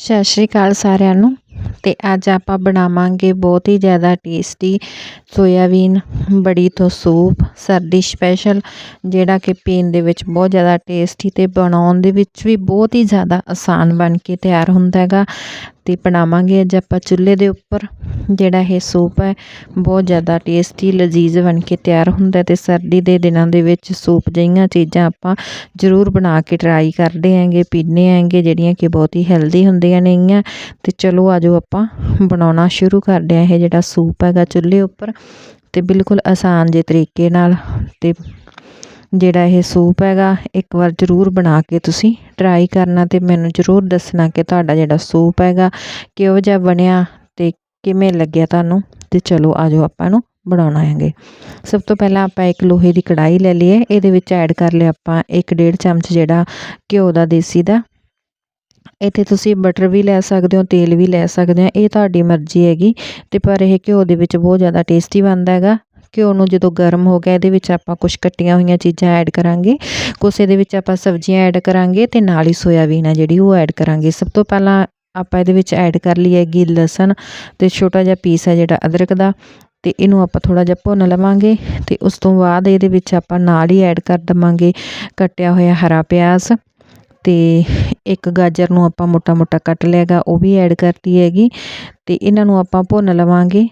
ਸਤਿ ਸ਼੍ਰੀ ਅਕਾਲ ਸਾਰਿਆਂ ਨੂੰ। ਤੇ ਅੱਜ ਆਪਾਂ ਬਣਾਵਾਂਗੇ ਬਹੁਤ ਹੀ ਜ਼ਿਆਦਾ ਟੇਸਟੀ ਸੋਇਆਬੀਨ ਬੜੀ ਤੋਂ ਸੂਪ, ਸਰਦੀ ਸਪੈਸ਼ਲ ਜਿਹੜਾ ਕਿ ਪੀਣ ਦੇ ਵਿੱਚ ਬਹੁਤ ਜ਼ਿਆਦਾ ਟੇਸਟੀ ਤੇ ਬਣਾਉਣ ਦੇ ਵਿੱਚ ਵੀ ਬਹੁਤ ਹੀ ਜ਼ਿਆਦਾ ਆਸਾਨ ਬਣ ਕੇ ਤਿਆਰ ਹੁੰਦਾ ਹੈਗਾ। ਤੇ ਬਣਾਵਾਂਗੇ ਅੱਜ ਆਪਾਂ ਚੁੱਲ੍ਹੇ ਦੇ ਉੱਪਰ। ਜਿਹੜਾ ਇਹ ਸੂਪ ਹੈ, ਬਹੁਤ ਜ਼ਿਆਦਾ ਟੇਸਟੀ ਲਜ਼ੀਜ਼ ਬਣ ਕੇ ਤਿਆਰ ਹੁੰਦਾ ਤੇ ਸਰਦੀ ਦੇ ਦਿਨਾਂ ਦੇ ਵਿੱਚ ਸੂਪ ਜਿਹੀਆਂ ਚੀਜ਼ਾਂ ਆਪਾਂ ਜ਼ਰੂਰ ਬਣਾ ਕੇ ਟਰਾਈ ਕਰਦੇ ਆਂਗੇ ਪੀਂਦੇ ਆਂਗੇ ਜਿਹੜੀਆਂ ਕਿ ਬਹੁਤ ਹੀ ਹੈਲਦੀ ਹੁੰਦੀਆਂ ਨੇਗੀਆਂ ਤੇ ਚਲੋ ਆਜੋ ਆਪਾਂ ਬਣਾਉਣਾ ਸ਼ੁਰੂ ਕਰਦੇ ਆ ਇਹ ਜਿਹੜਾ ਸੂਪ ਹੈਗਾ ਚੁੱਲ੍ਹੇ ਉੱਪਰ। ਤੇ ਬਿਲਕੁਲ ਆਸਾਨ ਜੇ ਤਰੀਕੇ ਨਾਲ ਤੇ ਜਿਹੜਾ ਇਹ ਸੂਪ ਹੈਗਾ, ਇੱਕ ਵਾਰ ਜ਼ਰੂਰ ਬਣਾ ਕੇ ਤੁਸੀਂ ਟਰਾਈ ਕਰਨਾ ਤੇ ਮੈਨੂੰ ਜ਼ਰੂਰ ਦੱਸਣਾ ਕਿ ਤੁਹਾਡਾ ਜਿਹੜਾ ਸੂਪ ਹੈਗਾ ਕਿਹੋ ਜਿਹਾ ਬਣਿਆ ਕਿਵੇਂ ਲੱਗਿਆ ਤੁਹਾਨੂੰ ਤੇ ਚਲੋ ਆਜੋ ਆਪਾਂ ਨੂੰ ਬਣਾਉਣਾ ਹੈਗੇ। ਸਭ ਤੋਂ ਪਹਿਲਾਂ ਆਪਾਂ ਇੱਕ ਲੋਹੇ ਦੀ ਕੜਾਈ ਲੈ ਲਈਏ, ਇਹਦੇ ਵਿੱਚ ਐਡ ਕਰ ਲਿਆ ਆਪਾਂ 1.5 ਚਮਚ ਜਿਹੜਾ ਘਿਓ ਦਾ ਦੇਸੀ ਦਾ। ਇੱਥੇ ਤੁਸੀਂ ਬਟਰ ਵੀ ਲੈ ਸਕਦੇ ਹੋ, ਤੇਲ ਵੀ ਲੈ ਸਕਦੇ ਹੋ, ਇਹ ਤੁਹਾਡੀ ਮਰਜ਼ੀ ਹੈਗੀ ਤੇ ਪਰ ਇਹ ਘਿਓ ਦੇ ਵਿੱਚ ਬਹੁਤ ਜ਼ਿਆਦਾ ਟੇਸਟੀ ਬਣਦਾ ਹੈਗਾ। ਘਿਓ ਨੂੰ ਜਦੋਂ ਗਰਮ ਹੋ ਗਿਆ, ਇਹਦੇ ਵਿੱਚ ਆਪਾਂ ਕੁਝ ਕੱਟੀਆਂ ਹੋਈਆਂ ਚੀਜ਼ਾਂ ਐਡ ਕਰਾਂਗੇ। ਕੁਛ ਇਹਦੇ ਵਿੱਚ ਆਪਾਂ ਸਬਜ਼ੀਆਂ ਐਡ ਕਰਾਂਗੇ ਤੇ ਨਾਲ ਹੀ ਸੋਇਆਬੀਨ ਆ ਜਿਹੜੀ ਉਹ ਐਡ ਕਰਾਂਗੇ। ਸਭ ਤੋਂ ਪਹਿਲਾਂ ਆਪਾਂ ਇਹਦੇ ਵਿੱਚ ਐਡ ਕਰ ਲਈ ਹੈਗੀ ਲਸਣ ਤੇ ਛੋਟਾ ਜਿਹਾ ਪੀਸ ਹੈ ਜਿਹੜਾ ਅਦਰਕ ਦਾ ਤੇ ਇਹਨੂੰ ਆਪਾਂ ਥੋੜਾ ਜਿਹਾ ਭੁੰਨ ਲਵਾਂਗੇ ਤੇ ਉਸ ਤੋਂ ਬਾਅਦ ਇਹਦੇ ਵਿੱਚ ਆਪਾਂ ਨਾਲ ਹੀ ਐਡ ਕਰ ਦਵਾਂਗੇ ਕੱਟਿਆ ਹੋਇਆ ਹਰਾ ਪਿਆਜ਼ ਤੇ ਇੱਕ ਗਾਜਰ ਨੂੰ ਆਪਾਂ ਮੋਟਾ ਮੋਟਾ ਕੱਟ ਲਿਆਗਾ ਉਹ ਵੀ ਐਡ ਕਰਤੀ ਹੈਗੀ ਤੇ ਇਹਨਾਂ ਨੂੰ ਆਪਾਂ ਭੁੰਨ ਲਵਾਂਗੇ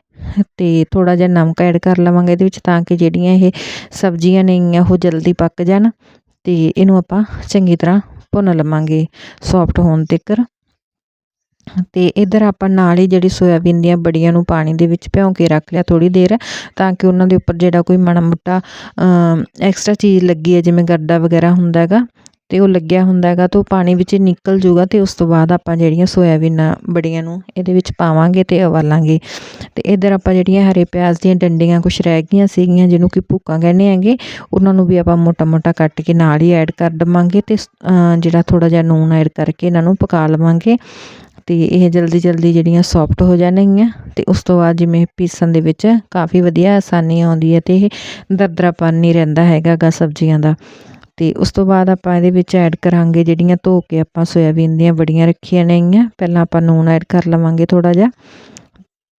ਤੇ ਥੋੜਾ ਜਿਹਾ ਨਮਕ ਐਡ ਕਰ ਲਵਾਂਗੇ ਇਹਦੇ ਵਿੱਚ ਤਾਂ ਕਿ ਜਿਹੜੀਆਂ ਇਹ ਸਬਜ਼ੀਆਂ ਨੇਗੀਆਂ ਉਹ ਜਲਦੀ ਪੱਕ ਜਾਣ ਤੇ ਇਹਨੂੰ ਆਪਾਂ ਚੰਗੀ ਤਰ੍ਹਾਂ ਭੁੰਨ ਲਵਾਂਗੇ ਸੌਫਟ ਹੋਣ ਤੱਕ ਅਤੇ ਇੱਧਰ ਆਪਾਂ ਨਾਲ ਹੀ ਜਿਹੜੀ ਸੋਇਆਬੀਨ ਦੀਆਂ ਬੜੀਆਂ ਨੂੰ ਪਾਣੀ ਦੇ ਵਿੱਚ ਭਿਉਂ ਕੇ ਰੱਖ ਲਿਆ ਥੋੜ੍ਹੀ ਦੇਰ, ਤਾਂ ਕਿ ਉਹਨਾਂ ਦੇ ਉੱਪਰ ਜਿਹੜਾ ਕੋਈ ਮਾੜਾ ਮੋਟਾ ਐਕਸਟਰਾ ਚੀਜ਼ ਲੱਗੀ ਹੈ, ਜਿਵੇਂ ਗੱਡਾ ਵਗੈਰਾ ਹੁੰਦਾ ਹੈਗਾ ਅਤੇ ਉਹ ਲੱਗਿਆ ਹੁੰਦਾ ਹੈਗਾ, ਤਾਂ ਉਹ ਪਾਣੀ ਵਿੱਚ ਨਿਕਲ ਜੂਗਾ ਅਤੇ ਉਸ ਤੋਂ ਬਾਅਦ ਆਪਾਂ ਜਿਹੜੀਆਂ ਸੋਇਆਬੀਨਾਂ ਬੜੀਆਂ ਨੂੰ ਇਹਦੇ ਵਿੱਚ ਪਾਵਾਂਗੇ ਅਤੇ ਉਬਾਲਾਂਗੇ। ਅਤੇ ਇੱਧਰ ਆਪਾਂ ਜਿਹੜੀਆਂ ਹਰੇ ਪਿਆਜ਼ ਦੀਆਂ ਡੰਡੀਆਂ ਕੁਛ ਰਹਿ ਗਈਆਂ ਸੀਗੀਆਂ, ਜਿਹਨੂੰ ਕਿ ਭੁੱਕਾਂ ਕਹਿੰਦੇ ਹੈਗੇ, ਉਹਨਾਂ ਨੂੰ ਵੀ ਆਪਾਂ ਮੋਟਾ ਮੋਟਾ ਕੱਟ ਕੇ ਨਾਲ ਹੀ ਐਡ ਕਰ ਦੇਵਾਂਗੇ ਅਤੇ ਜਿਹੜਾ ਥੋੜ੍ਹਾ ਜਿਹਾ ਨੂਨ ਐਡ ਕਰਕੇ ਇਹਨਾਂ ਨੂੰ ਪਕਾ ਲਵਾਂਗੇ। ਤੇ ਇਹ ਜਲਦੀ ਜਲਦੀ ਜਿਹੜੀਆਂ ਸੌਫਟ ਹੋ ਜਾਣਗੀਆਂ ਤੇ ਉਸ ਤੋਂ ਬਾਅਦ ਜਿਵੇਂ ਪੀਸਣ ਦੇ ਵਿੱਚ ਕਾਫੀ ਵਧੀਆ ਆਸਾਨੀ ਆਉਂਦੀ ਹੈ ਤੇ ਇਹ ਦਰਦਰਾਪਨ ਨਹੀਂ ਰਹਿੰਦਾ ਹੈਗਾਗਾ ਸਬਜ਼ੀਆਂ ਦਾ। ਤੇ ਉਸ ਤੋਂ ਬਾਅਦ ਆਪਾਂ ਇਹਦੇ ਵਿੱਚ ਐਡ ਕਰਾਂਗੇ ਜਿਹੜੀਆਂ ਧੋ ਕੇ ਆਪਾਂ ਸੋਇਆਬੀਨ ਦੀਆਂ ਬੜੀਆਂ ਰੱਖੀਆਂ ਨੇਗੀਆਂ। ਪਹਿਲਾਂ ਆਪਾਂ ਨੂਨ ਐਡ ਕਰ ਲਵਾਂਗੇ ਥੋੜਾ ਜਿਹਾ।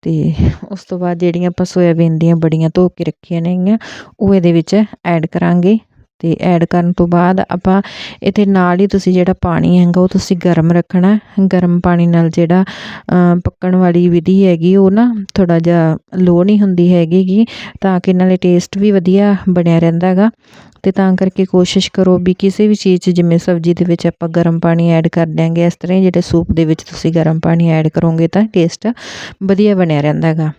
ਤੇ ਉਸ ਤੋਂ ਬਾਅਦ ਜਿਹੜੀਆਂ ਆਪਾਂ ਸੋਇਆਬੀਨ ਦੀਆਂ ਬੜੀਆਂ ਧੋ ਕੇ ਰੱਖੀਆਂ ਨੇਗੀਆਂ, ਉਹ ਇਹਦੇ ਵਿੱਚ ਐਡ ਕਰਾਂਗੇ। ਤੇ ਐਡ ਕਰਨ ਤੋਂ ਬਾਅਦ ਆਪਾਂ ਇੱਥੇ ਨਾਲ ਹੀ ਤੁਸੀਂ ਜਿਹੜਾ ਪਾਣੀ ਹੈਗਾ ਉਹ ਤੁਸੀਂ ਗਰਮ ਰੱਖਣਾ ਗਰਮ ਪਾਣੀ ਨਾਲ ਜਿਹੜਾ ਪੱਕਣ ਵਾਲੀ ਵਿਧੀ ਹੈਗੀ ਉਹ ਨਾ ਥੋੜਾ ਜਿਹਾ ਲੋ ਨਹੀਂ ਹੁੰਦੀ ਹੈਗੀ ਤਾਂ ਕਿ ਨਾਲੇ ਟੇਸਟ ਵੀ ਵਧੀਆ ਬਣਿਆ ਰਹਿੰਦਾ ਹੈਗਾ। ਤੇ ਤਾਂ ਕਰਕੇ ਕੋਸ਼ਿਸ਼ ਕਰੋ ਵੀ ਕਿਸੇ ਵੀ ਚੀਜ਼ 'ਚ ਜਿਵੇਂ ਸਬਜ਼ੀ ਦੇ ਵਿੱਚ ਆਪਾਂ ਗਰਮ ਪਾਣੀ ਐਡ ਕਰ ਦਿਆਂਗੇ, ਇਸ ਤਰ੍ਹਾਂ ਜਿਹੜੇ ਸੂਪ ਦੇ ਵਿੱਚ ਤੁਸੀਂ ਗਰਮ ਪਾਣੀ ਐਡ ਕਰੋਗੇ ਤਾਂ ਟੇਸਟ ਵਧੀਆ ਬਣਿਆ ਰਹਿੰਦਾ ਹੈਗਾ।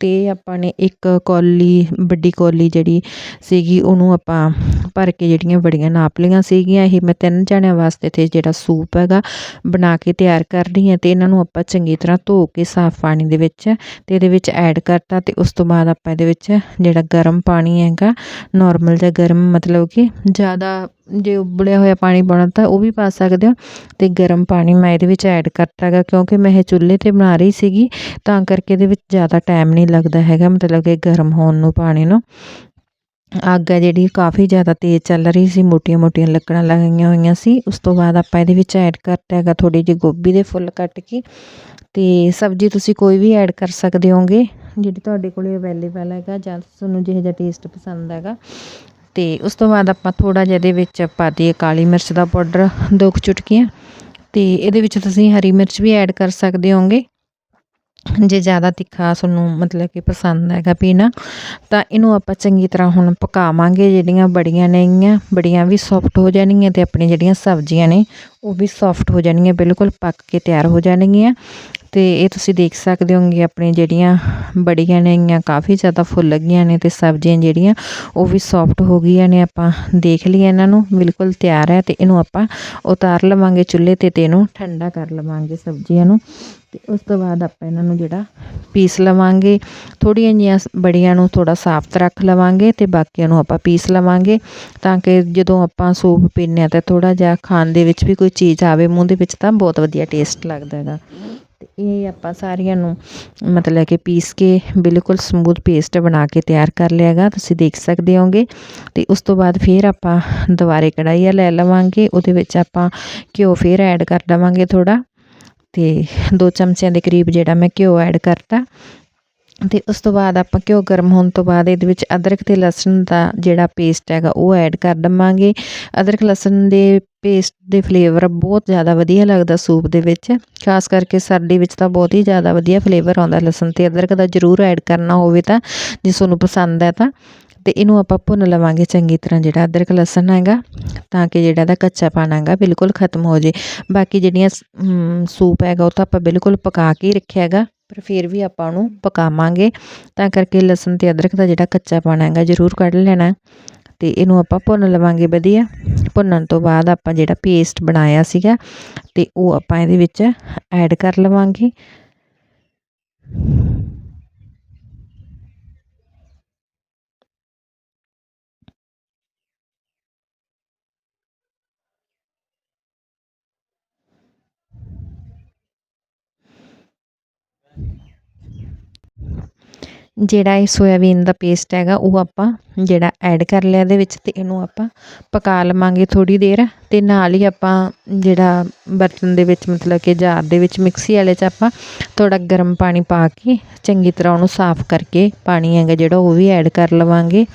ਤੇ ਆਪਾਂ ਨੇ ਇੱਕ ਕੌਲੀ, ਵੱਡੀ ਕੌਲੀ ਜਿਹੜੀ ਸੀਗੀ ਉਹਨੂੰ ਆਪਾਂ ਭਰ ਕੇ ਜਿਹੜੀਆਂ ਬੜੀਆਂ ਨਾਪ ਲਈਆਂ ਸੀਗੀਆਂ, ਇਹ ਮੈਂ ਤਿੰਨ ਜਣਿਆਂ ਵਾਸਤੇ ਤੇ ਜਿਹੜਾ ਸੂਪ ਹੈਗਾ ਬਣਾ ਕੇ ਤਿਆਰ ਕਰ ਰਹੀ ਹਾਂ ਤੇ ਇਹਨਾਂ ਨੂੰ ਆਪਾਂ ਚੰਗੀ ਤਰ੍ਹਾਂ ਧੋ ਕੇ ਸਾਫ਼ ਪਾਣੀ ਦੇ ਵਿੱਚ ਤੇ ਇਹਦੇ ਵਿੱਚ ਐਡ ਕਰਤਾ ਤੇ ਉਸ ਤੋਂ ਬਾਅਦ ਆਪਾਂ ਇਹਦੇ ਵਿੱਚ ਜਿਹੜਾ ਗਰਮ ਪਾਣੀ ਹੈਗਾ ਨਾਰਮਲ ਜਿਹਾ ਗਰਮ ਮਤਲਬ ਕਿ ਜ਼ਿਆਦਾ ਜੇ ਉਬਲਿਆ ਹੋਇਆ ਪਾਣੀ ਪਾਉਣਾ ਤਾਂ ਉਹ ਵੀ ਪਾ ਸਕਦੇ ਹੋ ਤੇ ਗਰਮ ਪਾਣੀ ਮੈਂ ਇਹਦੇ ਵਿੱਚ ਐਡ ਕਰਤਾ ਹੈਗਾ ਕਿਉਂਕਿ ਮੈਂ ਇਹ ਚੁੱਲ੍ਹੇ 'ਤੇ ਬਣਾ ਰਹੀ ਸੀਗੀ ਤਾਂ ਕਰਕੇ ਇਹਦੇ ਵਿੱਚ ਜ਼ਿਆਦਾ ਟਾਈਮ ਨਹੀਂ ਲੱਗਦਾ ਹੈਗਾ ਮਤਲਬ ਕਿ ਗਰਮ ਹੋਣ ਨੂੰ ਪਾਣੀ ਨੂੰ। ਅੱਗ ਹੈ ਜਿਹੜੀ ਕਾਫੀ ਜ਼ਿਆਦਾ ਤੇਜ਼ ਚੱਲ ਰਹੀ ਸੀ, ਮੋਟੀਆਂ ਮੋਟੀਆਂ ਲੱਕੜਾਂ ਲਗਾਈਆਂ ਹੋਈਆਂ ਸੀ। ਉਸ ਤੋਂ ਬਾਅਦ ਆਪਾਂ ਇਹਦੇ ਵਿੱਚ ਐਡ ਕਰਤਾ ਹੈਗਾ ਥੋੜੀ ਜਿਹੀ ਗੋਭੀ ਦੇ ਫੁੱਲ ਕੱਟ ਕੇ। ਤੇ ਸਬਜ਼ੀ ਤੁਸੀਂ ਕੋਈ ਵੀ ਐਡ ਕਰ ਸਕਦੇ ਹੋਗੇ ਜਿਹੜੀ ਤੁਹਾਡੇ ਕੋਲੇ ਅਵੇਲੇਬਲ ਹੈਗਾ ਜਾਂ ਤੁਹਾਨੂੰ ਜਿਹੋ ਜਿਹਾ ਟੇਸਟ ਪਸੰਦ ਹੈਗਾ। ਤੇ ਉਸ ਤੋਂ ਬਾਅਦ ਆਪਾਂ ਥੋੜਾ ਜਿਹਾ ਇਹਦੇ ਵਿੱਚ ਪਾ ਦਈਏ ਕਾਲੀ ਮਿਰਚ ਦਾ ਪਾਊਡਰ ਦੋ ਚੁਟਕੀਆਂ। ਤੇ ਇਹਦੇ ਵਿੱਚ ਤੁਸੀਂ ਹਰੀ ਮਿਰਚ ਵੀ ਐਡ ਕਰ ਸਕਦੇ ਹੋਗੇ ਜੇ ਜ਼ਿਆਦਾ ਤਿੱਖਾ ਤੁਹਾਨੂੰ ਮਤਲਬ ਕਿ ਪਸੰਦ ਹੈਗਾ ਪੀਣਾ, ਤਾਂ ਇਹਨੂੰ ਆਪਾਂ ਚੰਗੀ ਤਰ੍ਹਾਂ ਹੁਣ ਪਕਾਵਾਂਗੇ, ਜਿਹੜੀਆਂ ਬੜੀਆਂ ਨੇਗੀਆਂ ਬੜੀਆਂ ਵੀ ਸੌਫਟ ਹੋ ਜਾਣਗੀਆਂ ਅਤੇ ਆਪਣੀਆਂ ਜਿਹੜੀਆਂ ਸਬਜ਼ੀਆਂ ਨੇ, ਉਹ ਵੀ ਸੌਫਟ ਹੋ ਜਾਣਗੀਆਂ, ਬਿਲਕੁਲ ਪੱਕ ਕੇ ਤਿਆਰ ਹੋ ਜਾਣਗੀਆਂ। ਤੇ ਇਹ ਤੁਸੀਂ ਦੇਖ ਸਕਦੇ ਹੋਗੇ ਆਪਣੀ ਜਿਹੜੀਆਂ ਬੜੀਆਂ ਨੇਗੀਆਂ ਕਾਫੀ ਜ਼ਿਆਦਾ ਫੁੱਲ ਗਈਆਂ ਨੇ ਤੇ ਸਬਜ਼ੀਆਂ ਜਿਹੜੀਆਂ, ਉਹ ਵੀ ਸੌਫਟ ਹੋ ਗਈਆਂ ਨੇ, ਆਪਾਂ ਦੇਖ ਲਈਏ ਇਹਨਾਂ ਨੂੰ, ਬਿਲਕੁਲ ਤਿਆਰ ਹੈ ਤੇ ਇਹਨੂੰ ਆਪਾਂ ਉਤਾਰ ਲਵਾਂਗੇ ਚੁੱਲ੍ਹੇ ਤੇ ਤੇ ਇਹਨੂੰ ਠੰਡਾ ਕਰ ਲਵਾਂਗੇ ਸਬਜ਼ੀਆਂ ਨੂੰ ਤੇ ਉਸ ਤੋਂ ਬਾਅਦ ਆਪਾਂ ਇਹਨਾਂ ਨੂੰ ਜਿਹੜਾ ਪੀਸ ਲਵਾਂਗੇ ਥੋੜੀਆਂ ਜੀਆਂ ਬੜੀਆਂ ਨੂੰ ਥੋੜਾ ਸਾਫ਼ ਰੱਖ ਲਵਾਂਗੇ ਤੇ ਬਾਕੀਆਂ ਨੂੰ ਆਪਾਂ ਪੀਸ ਲਵਾਂਗੇ ਤਾਂ ਕਿ ਜਦੋਂ ਆਪਾਂ ਸੂਪ ਪੀਂਦੇ ਆ ਤਾਂ ਥੋੜਾ ਜਿਹਾ ਖਾਣ ਦੇ ਵਿੱਚ ਵੀ ਕੋਈ ਚੀਜ਼ ਆਵੇ, ਮੂੰਹ ਦੇ ਵਿੱਚ ਤਾਂ ਬਹੁਤ ਵਧੀਆ ਟੇਸਟ ਲੱਗਦਾ ਹੈਗਾ। ਅਤੇ ਇਹ ਆਪਾਂ ਸਾਰੀਆਂ ਨੂੰ ਮਤਲਬ ਕਿ ਪੀਸ ਕੇ ਬਿਲਕੁਲ ਸਮੂਥ ਪੇਸਟ ਬਣਾ ਕੇ ਤਿਆਰ ਕਰ ਲਿਆ ਗਾ ਤੁਸੀਂ ਦੇਖ ਸਕਦੇ ਹੋਗੇ ਅਤੇ ਉਸ ਤੋਂ ਬਾਅਦ ਫਿਰ ਆਪਾਂ ਦੁਬਾਰੇ ਕੜਾਈਆ ਲੈ ਲਵਾਂਗੇ, ਉਹਦੇ ਵਿੱਚ ਆਪਾਂ ਘਿਓ ਫਿਰ ਐਡ ਕਰ ਦਵਾਂਗੇ ਥੋੜਾ ਤੇ 2 ਚਮਚਿਆਂ ਦੇ ਕਰੀਬ ਜਿਹੜਾ ਮੈਂ ਘਿਓ ਐਡ ਕਰਤਾ ਅਤੇ ਉਸ ਤੋਂ ਬਾਅਦ ਆਪਾਂ ਘਿਓ ਗਰਮ ਹੋਣ ਤੋਂ ਬਾਅਦ ਇਹਦੇ ਵਿੱਚ ਅਦਰਕ ਅਤੇ ਲਸਣ ਦਾ ਜਿਹੜਾ ਪੇਸਟ ਹੈਗਾ ਉਹ ਐਡ ਕਰ ਦੇਵਾਂਗੇ। ਅਦਰਕ, ਲਸਣ ਦੇ ਪੇਸਟ ਦੇ ਫਲੇਵਰ ਬਹੁਤ ਜ਼ਿਆਦਾ ਵਧੀਆ ਲੱਗਦਾ ਸੂਪ ਦੇ ਵਿੱਚ। ਖਾਸ ਕਰਕੇ ਸਰਦੀ ਵਿੱਚ ਤਾਂ ਬਹੁਤ ਹੀ ਜ਼ਿਆਦਾ ਵਧੀਆ ਫਲੇਵਰ ਆਉਂਦਾ। ਲਸਣ ਤੇ ਅਦਰਕ ਦਾ ਜ਼ਰੂਰ ਐਡ ਕਰਨਾ ਹੋਵੇ ਤਾਂ, ਜੇ ਤੁਹਾਨੂੰ ਪਸੰਦ ਹੈ ਤਾਂ। ਤੇ ਇਹਨੂੰ ਆਪਾਂ ਭੁੰਨ ਲਵਾਂਗੇ ਚੰਗੀ ਤਰ੍ਹਾਂ ਜਿਹੜਾ ਅਦਰਕ ਲਸਣ ਹੈਗਾ, ਤਾਂ ਕਿ ਜਿਹੜਾ ਇਹਦਾ ਕੱਚਾਪਣ ਹੈਗਾ ਬਿਲਕੁਲ ਖਤਮ ਹੋ ਜੇ। ਬਾਕੀ ਜਿਹੜੀਆਂ ਸੂਪ ਹੈਗਾ ਉਹ ਤਾਂ ਆਪਾਂ ਬਿਲਕੁਲ ਪਕਾ ਕੇ ਹੀ ਰੱਖਿਆ ਹੈਗਾ, ਪਰ ਫਿਰ ਵੀ ਆਪਾਂ ਉਹਨੂੰ ਪਕਾਵਾਂਗੇ। ਤਾਂ ਕਰਕੇ ਲਸਣ ਤੇ ਅਦਰਕ ਦਾ ਜਿਹੜਾ ਕੱਚਾਪਣ ਹੈਗਾ ਜ਼ਰੂਰ ਕੱਢ ਲੈਣਾ ਤੇ ਇਹਨੂੰ ਆਪਾਂ ਭੁੰਨ ਲਵਾਂਗੇ ਵਧੀਆ। ਭੁੰਨਣ ਤੋਂ ਬਾਅਦ ਆਪਾਂ ਜਿਹੜਾ ਪੇਸਟ ਬਣਾਇਆ ਸੀਗਾ, ਤੇ ਉਹ ਆਪਾਂ ਇਹਦੇ ਵਿੱਚ ਐਡ ਕਰ ਲਵਾਂਗੇ। ਜਿਹੜਾ ਇਹ ਸੋਇਆਬੀਨ ਦਾ ਪੇਸਟ ਹੈਗਾ, ਉਹ ਆਪਾਂ ਜਿਹੜਾ ਐਡ ਕਰ ਲਿਆ ਇਹਦੇ ਵਿੱਚ ਤੇ ਇਹਨੂੰ ਆਪਾਂ ਪਕਾ ਲਵਾਂਗੇ ਥੋੜੀ ਦੇਰ ਤੇ ਨਾਲ ਹੀ ਆਪਾਂ ਜਿਹੜਾ ਬਰਤਨ ਦੇ ਵਿੱਚ ਮਤਲਬ ਕਿ ਜਾਰ ਦੇ ਵਿੱਚ ਮਿਕਸੀ ਵਾਲੇ 'ਚ ਆਪਾਂ ਥੋੜਾ ਗਰਮ ਪਾਣੀ ਪਾ ਕੇ ਚੰਗੀ ਤਰ੍ਹਾਂ ਉਹਨੂੰ ਸਾਫ਼ ਕਰਕੇ ਪਾਣੀ ਹੈਗਾ ਜਿਹੜਾ ਉਹ ਵੀ ਐਡ ਕਰ ਲਵਾਂਗੇ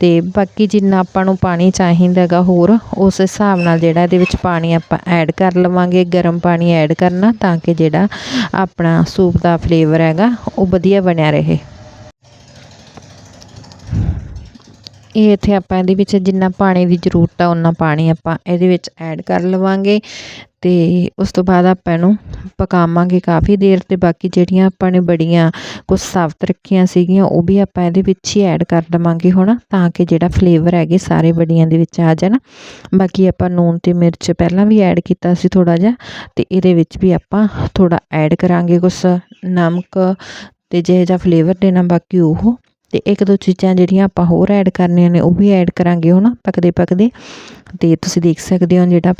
ਤੇ ਬਾਕੀ ਜਿੰਨਾ ਆਪਾਂ ਨੂੰ ਪਾਣੀ ਚਾਹੀਦਾਗਾ ਹੋਰ, ਉਸ ਹਿਸਾਬ ਨਾਲ ਜਿਹੜਾ ਇਹਦੇ ਵਿੱਚ ਪਾਣੀ ਆਪਾਂ ਐਡ ਕਰ ਲਵਾਂਗੇ, ਗਰਮ ਪਾਣੀ ਐਡ ਕਰਨਾ ਤਾਂ ਕਿ ਜਿਹੜਾ ਆਪਣਾ ਸੂਪ ਦਾ ਫਲੇਵਰ ਹੈਗਾ ਉਹ ਵਧੀਆ ਬਣਿਆ ਰਹੇ। ਇਹ ਇੱਥੇ ਆਪਾਂ ਇਹਦੇ ਵਿੱਚ ਜਿੰਨਾ ਪਾਣੀ ਦੀ ਜ਼ਰੂਰਤ ਆ ਉਨਾ ਪਾਣੀ ਆਪਾਂ ਇਹਦੇ ਵਿੱਚ ਐਡ ਕਰ ਲਵਾਂਗੇ ਤੇ ਉਸ ਤੋਂ ਬਾਅਦ ਆਪਾਂ ਇਹਨੂੰ ਪਕਾਵਾਂਗੇ ਕਾਫੀ ਦੇਰ ਤੇ। ਬਾਕੀ ਜਿਹੜੀਆਂ ਆਪਾਂ ਨੇ ਬੜੀਆਂ ਕੁਝ ਸਾਫਤ ਰੱਖੀਆਂ ਸੀਗੀਆਂ, ਉਹ ਵੀ ਆਪਾਂ ਇਹਦੇ ਵਿੱਚ ਹੀ ਐਡ ਕਰ ਦਵਾਂਗੇ ਹੁਣ, ਤਾਂ ਕਿ ਜਿਹੜਾ ਫਲੇਵਰ ਹੈਗੇ ਸਾਰੇ ਬੜੀਆਂ ਦੇ ਵਿੱਚ ਆ ਜਾਣ। ਬਾਕੀ ਆਪਾਂ ਨੂਨ ਤੇ ਮਿਰਚ ਪਹਿਲਾਂ ਵੀ ਐਡ ਕੀਤਾ ਸੀ ਥੋੜਾ ਜਿਹਾ, ਤੇ ਇਹਦੇ ਵਿੱਚ ਵੀ ਆਪਾਂ ਥੋੜਾ ਐਡ ਕਰਾਂਗੇ ਕੁਝ ਨਮਕ ਤੇ ਜਿਹੇ ਜਿਹਾ ਫਲੇਵਰ ਦੇਣਾ ਬਾਕੀ ਉਹ। ਤੇ ਇੱਕ ਦੋ ਚੀਜ਼ਾਂ ਜਿਹੜੀਆਂ ਆਪਾਂ ਹੋਰ ਐਡ ਕਰਨੀਆਂ ਨੇ, ਉਹ ਵੀ ਐਡ ਕਰਾਂਗੇ ਹੁਣ ਪਕਦੇ ਪਕਦੇ। ਤੇ ਤੁਸੀਂ ਦੇਖ ਸਕਦੇ ਹੋ ਜਿਹੜਾ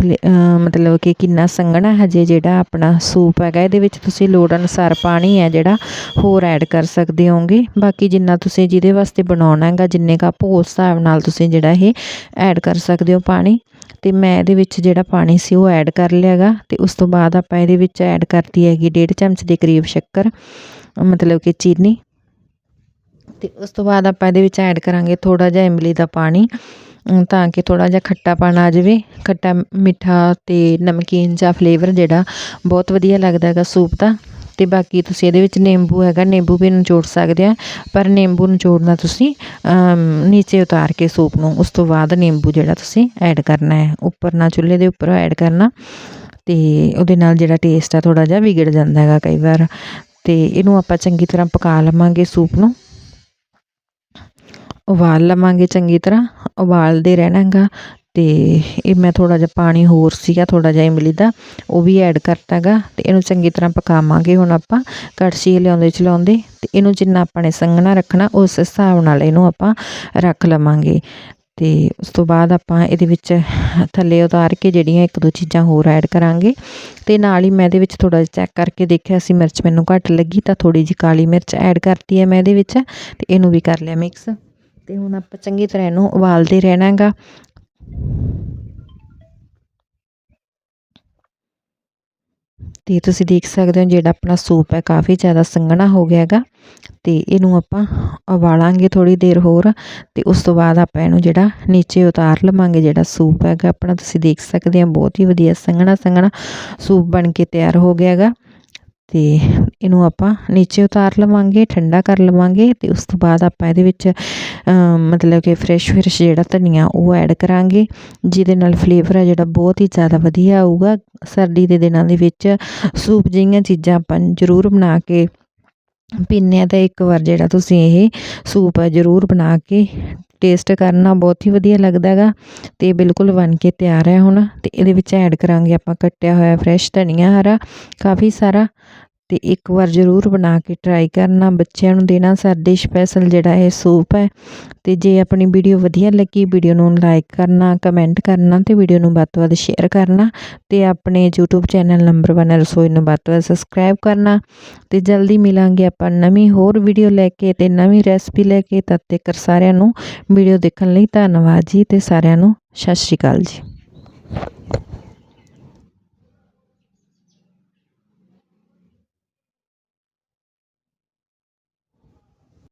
ਮਤਲਬ ਕਿ ਕਿੰਨਾ ਸੰਘਣਾ ਹਜੇ ਜਿਹੜਾ ਆਪਣਾ ਸੂਪ ਹੈਗਾ। ਇਹਦੇ ਵਿੱਚ ਤੁਸੀਂ ਲੋੜ ਅਨੁਸਾਰ ਪਾਣੀ ਹੈ ਜਿਹੜਾ, ਹੋਰ ਐਡ ਕਰ ਸਕਦੇ ਹੋਗੇ ਬਾਕੀ ਜਿੰਨਾ ਤੁਸੀਂ ਜਿਹਦੇ ਵਾਸਤੇ ਬਣਾਉਣਾ ਹੈਗਾ, ਜਿੰਨੇ ਕੱਪ, ਉਸ ਹਿਸਾਬ ਨਾਲ ਤੁਸੀਂ ਜਿਹੜਾ ਇਹ ਐਡ ਕਰ ਸਕਦੇ ਹੋ ਪਾਣੀ। ਤੇ ਮੈਂ ਇਹਦੇ ਵਿੱਚ ਜਿਹੜਾ ਪਾਣੀ ਸੀ ਉਹ ਐਡ ਕਰ ਲਿਆਗਾ ਤੇ ਉਸ ਤੋਂ ਬਾਅਦ ਆਪਾਂ ਇਹਦੇ ਵਿੱਚ ਐਡ ਕਰਤੀ ਹੈਗੀ 1.5 ਚਮਚ ਦੇ ਕਰੀਬ ਸ਼ੱਕਰ, ਮਤਲਬ ਕਿ ਚੀਨੀ। ਤੇ ਉਸ ਤੋਂ ਬਾਅਦ ਆਪਾਂ ਇਹਦੇ ਵਿੱਚ ਐਡ ਕਰਾਂਗੇ ਥੋੜਾ ਜਿਹਾ ਇਮਲੀ ਦਾ ਪਾਣੀ ਤਾਂ ਕਿ ਥੋੜਾ ਜਿਹਾ ਖੱਟਾਪਣ ਆ ਜਾਵੇ, ਖੱਟਾ ਮਿੱਠਾ ਤੇ ਨਮਕੀਨ ਜਿਹਾ ਫਲੇਵਰ ਜਿਹੜਾ, ਬਹੁਤ ਵਧੀਆ ਲੱਗਦਾ ਹੈਗਾ ਸੂਪ ਦਾ। ਤੇ ਬਾਕੀ ਤੁਸੀਂ ਇਹਦੇ ਵਿੱਚ ਨਿੰਬੂ ਹੈਗਾ, ਨਿੰਬੂ ਵੀ ਨਿਚੋੜ ਸਕਦੇ ਆ, ਪਰ ਨਿੰਬੂ ਨਿਚੋੜਨਾ ਤੁਸੀਂ ਨੀਚੇ ਉਤਾਰ ਕੇ ਸੂਪ ਨੂੰ, ਉਸ ਤੋਂ ਬਾਅਦ ਨਿੰਬੂ ਜਿਹੜਾ ਤੁਸੀਂ ਐਡ ਕਰਨਾ ਹੈ, ਉੱਪਰ ਨਾ ਚੁੱਲ੍ਹੇ ਦੇ ਉੱਪਰ ਐਡ ਕਰਨਾ। ਤੇ ਉਹਦੇ ਨਾਲ ਜਿਹੜਾ ਟੇਸਟ ਆ ਥੋੜਾ ਜਿਹਾ ਵਿਗੜ ਜਾਂਦਾ ਹੈਗਾ ਕਈ ਵਾਰ। ਤੇ ਇਹਨੂੰ ਆਪਾਂ ਚੰਗੀ ਤਰ੍ਹਾਂ ਪਕਾ ਲਵਾਂਗੇ ਸੂਪ ਨੂੰ। ਉਬਾਲ ਲਵਾਂਗੇ ਚੰਗੀ ਤਰ੍ਹਾਂ, ਉਬਾਲਦੇ ਰਹਿਣਾ ਗਾ ਅਤੇ ਇਹ ਮੈਂ ਥੋੜ੍ਹਾ ਜਿਹਾ ਪਾਣੀ ਹੋਰ ਸੀਗਾ, ਥੋੜ੍ਹਾ ਜਿਹਾ ਇਮਲੀ ਦਾ, ਉਹ ਵੀ ਐਡ ਕਰਤਾ ਗਾ ਅਤੇ ਇਹਨੂੰ ਚੰਗੀ ਤਰ੍ਹਾਂ ਪਕਾਵਾਂਗੇ ਹੁਣ ਆਪਾਂ, ਕੜਛੀ ਲਿਆਉਂਦੇ ਚਲਾਉਂਦੇ ਅਤੇ ਇਹਨੂੰ ਜਿੰਨਾ ਆਪਾਂ ਨੇ ਸੰਘਣਾ ਰੱਖਣਾ, ਉਸ ਹਿਸਾਬ ਨਾਲ ਇਹਨੂੰ ਆਪਾਂ ਰੱਖ ਲਵਾਂਗੇ ਤੇ ਉਸ ਤੋਂ ਬਾਅਦ ਆਪਾਂ ਇਹਦੇ ਵਿੱਚ ਥੱਲੇ ਉਤਾਰ ਕੇ ਜਿਹੜੀਆਂ ਇੱਕ ਦੋ ਚੀਜ਼ਾਂ ਹੋਰ ਐਡ ਕਰਾਂਗੇ ਤੇ ਨਾਲ ਹੀ ਮੈਂ ਇਹਦੇ ਵਿੱਚ ਥੋੜਾ ਜਿਹਾ ਚੈੱਕ ਕਰਕੇ ਦੇਖਿਆ ਸੀ, ਮਿਰਚ ਮੈਨੂੰ ਘੱਟ ਲੱਗੀ ਤਾਂ ਥੋੜੀ ਜਿਹੀ ਕਾਲੀ ਮਿਰਚ ਐਡ ਕਰਤੀ ਹੈ ਮੈਂ ਇਹਦੇ ਵਿੱਚ ਤੇ ਇਹਨੂੰ ਵੀ ਕਰ ਲਿਆ ਮਿਕਸ ਅਤੇ ਹੁਣ ਆਪਾਂ ਚੰਗੀ ਤਰ੍ਹਾਂ ਇਹਨੂੰ ਉਬਾਲਦੇ ਰਹਿਣਾ ਗਾ ਤੇ ਤੁਸੀਂ ਦੇਖ ਸਕਦੇ ਹੋ ਜਿਹੜਾ ਆਪਣਾ ਸੂਪ ਹੈ, ਕਾਫੀ ਜ਼ਿਆਦਾ ਸੰਘਣਾ ਹੋ ਗਿਆ ਹੈਗਾ। ਤੇ ਇਹਨੂੰ ਆਪਾਂ ਉਬਾਲਾਂਗੇ ਥੋੜੀ ਦੇਰ ਹੋਰ ਤੇ ਉਸ ਤੋਂ ਬਾਅਦ ਆਪਾਂ ਇਹਨੂੰ ਜਿਹੜਾ ਨੀਚੇ ਉਤਾਰ ਲਵਾਂਗੇ ਜਿਹੜਾ ਸੂਪ ਹੈਗਾ। ਆਪਣਾ ਤੁਸੀਂ ਦੇਖ ਸਕਦੇ ਹੋ, ਬਹੁਤ ਹੀ ਵਧੀਆ ਸੰਘਣਾ ਸੰਘਣਾ ਸੂਪ ਬਣ ਕੇ ਤਿਆਰ ਹੋ ਗਿਆ ਹੈਗਾ। ਤੇ ਇਹਨੂੰ ਆਪਾਂ ਨੀਚੇ ਉਤਾਰ ਲਵਾਂਗੇ, ਠੰਡਾ ਕਰ ਲਵਾਂਗੇ ਤੇ ਉਸ ਤੋਂ ਬਾਅਦ ਆਪਾਂ ਇਹਦੇ ਵਿੱਚ ਮਤਲਬ ਕਿ ਫਰੈਸ਼ ਫਰੈਸ਼ ਜਿਹੜਾ ਧਨੀਆ ਉਹ ਐਡ ਕਰਾਂਗੇ, ਜਿਹਦੇ ਨਾਲ ਫਲੇਵਰ ਹੈ ਜਿਹੜਾ ਬਹੁਤ ਹੀ ਜ਼ਿਆਦਾ ਵਧੀਆ ਆਊਗਾ। ਸਰਦੀ ਦੇ ਦਿਨਾਂ ਦੇ ਵਿੱਚ ਸੂਪ ਜਿਹੀਆਂ ਚੀਜ਼ਾਂ ਆਪਾਂ ਜ਼ਰੂਰ ਬਣਾ ਕੇ ਪੀਨੇ ਆ ਤਾਂ ਇੱਕ ਵਾਰ ਜਿਹੜਾ ਤੁਸੀਂ ਇਹ ਸੂਪ ਹੈ ਜ਼ਰੂਰ ਬਣਾ ਕੇ ਟੇਸਟ ਕਰਨਾ ਬਹੁਤ ਹੀ ਵਧੀਆ ਲੱਗਦਾ ਹੈਗਾ ਤੇ ਬਿਲਕੁਲ ਬਣ ਕੇ ਤਿਆਰ ਹੈ ਹੁਣ ਤੇ ਇਹਦੇ ਵਿੱਚ ਐਡ ਕਰਾਂਗੇ ਆਪਾਂ ਕੱਟਿਆ ਹੋਇਆ ਫਰੈਸ਼ ਧਨੀਆ ਹਰਾ, ਕਾਫੀ ਸਾਰਾ ਤੇ ਇੱਕ ਵਾਰ ਜ਼ਰੂਰ ਬਣਾ ਕੇ ਟਰਾਈ ਕਰਨਾ। ਬੱਚਿਆਂ ਨੂੰ ਦੇਣਾ ਸਾਡੇ ਸਪੈਸ਼ਲ ਜਿਹੜਾ ਇਹ ਸੂਪ ਹੈ। ਤੇ ਜੇ ਆਪਣੀ ਵੀਡੀਓ ਵਧੀਆ ਲੱਗੀ ਵੀਡੀਓ ਨੂੰ ਲਾਈਕ ਕਰਨਾ ਕਮੈਂਟ ਕਰਨਾ ਤੇ ਵੀਡੀਓ ਨੂੰ ਵੱਧ ਤੋਂ ਵੱਧ ਸ਼ੇਅਰ ਕਰਨਾ ਤੇ ਆਪਣੇ YouTube ਚੈਨਲ ਨੰਬਰ 1 ਰਸੋਈ ਨੂੰ ਵੱਧ ਤੋਂ ਵੱਧ ਸਬਸਕ੍ਰਾਈਬ ਕਰਨਾ। ਤੇ ਜਲਦੀ ਮਿਲਾਂਗੇ ਆਪਾਂ ਨਵੀਂ ਹੋਰ ਵੀਡੀਓ ਲੈ ਕੇ ਤੇ ਨਵੀਂ ਰੈਸਪੀ ਲੈ ਕੇ। ਤਦ ਤੱਕ ਸਾਰਿਆਂ ਨੂੰ ਵੀਡੀਓ ਦੇਖਣ ਲਈ ਧੰਨਵਾਦ ਜੀ ਤੇ ਸਾਰਿਆਂ ਨੂੰ ਸਤਿ ਸ਼੍ਰੀ ਅਕਾਲ ਜੀ।